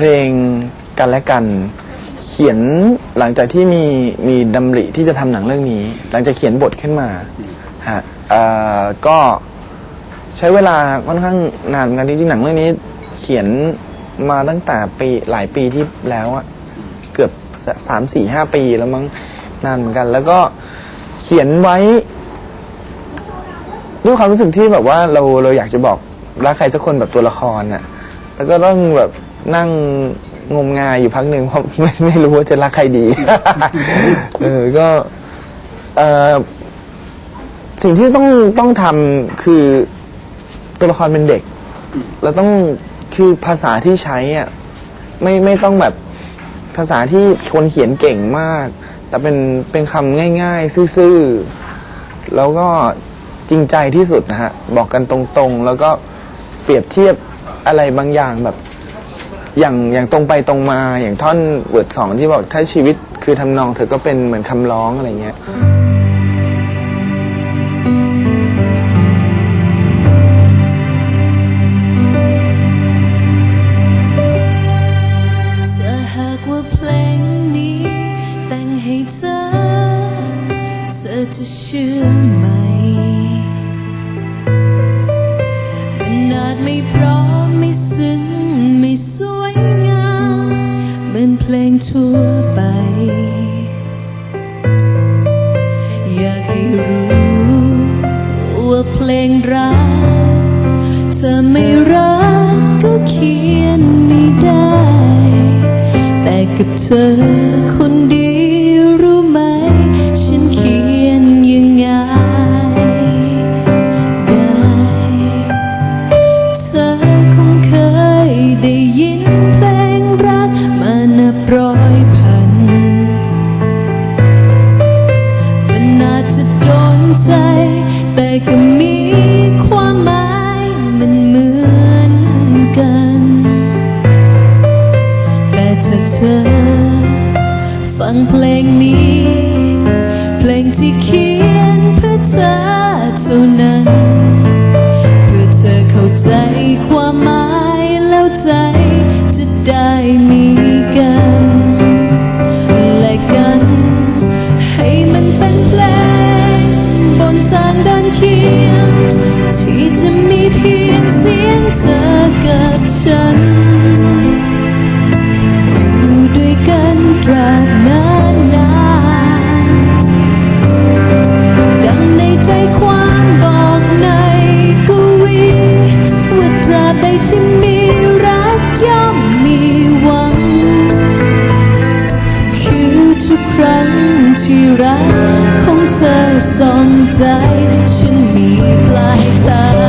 เพลงกันและกัน เขียนหลังจากที่มีมีดำริที่จะทำหนังเรื่องนี้ หลังจากเขียนบทขึ้นมาฮะก็ใช้เวลาค่อนข้างนานเหมือนกันจริงๆหนังเรื่องนี้ เขียนมาตั้งแต่ปีหลายปีที่แล้วอะเกือบสามสี่ห้าปีแล้วมั้งนานเหมือนกัน แล้วก็เขียนไว้ด้วยความรู้สึกที่แบบว่าเราเราอยากจะบอกรักใครสักคนแบบตัวละครน่ะ แล้วก็ต้องแบบ นั่งงมงายอยู่พักหนึ่งเพราะไม่ไม่รู้ว่าจะรักใครดี เออก็เออสิ่งที่ต้องต้องทำคือตัวละครเป็นเด็ก เราต้องคือภาษาที่ใช้อะไม่ไม่ต้องแบบภาษาที่คนเขียนเก่งมาก แต่เป็นเป็นคำง่าย ๆ ซื่อๆ แล้วก็จริงใจที่สุดนะฮะ บอกกันตรงๆ แล้วก็เปรียบเทียบอะไรบางอย่างแบบ อย่างอย่างตรงไปตรงมาอย่างท่อนเวิร์ดสองที่บอกถ้าชีวิตคือทำนองเธอก็เป็นเหมือนคำร้องอะไรเงี้ย ถ้าหากว่าเพลงนี้แต่งให้เธอ เธอจะเชื่อไหม มันอาจไม่พร้อม ทั่วไป อยากให้รู้ ว่าเพลงรักเธอไม่รักก็เขียนไม่ได้ แต่กับเธอคนเดียว ใจแต่ก็มีความหมายมันเหมือนกัน แต่ถ้าเธอฟังเพลงนี้ เพลงที่เขียนเพื่อเธอเท่านั้น เพื่อเธอเข้าใจความหมายแล้วใจจะได้มี ส่งใจฉันมีปลายทาง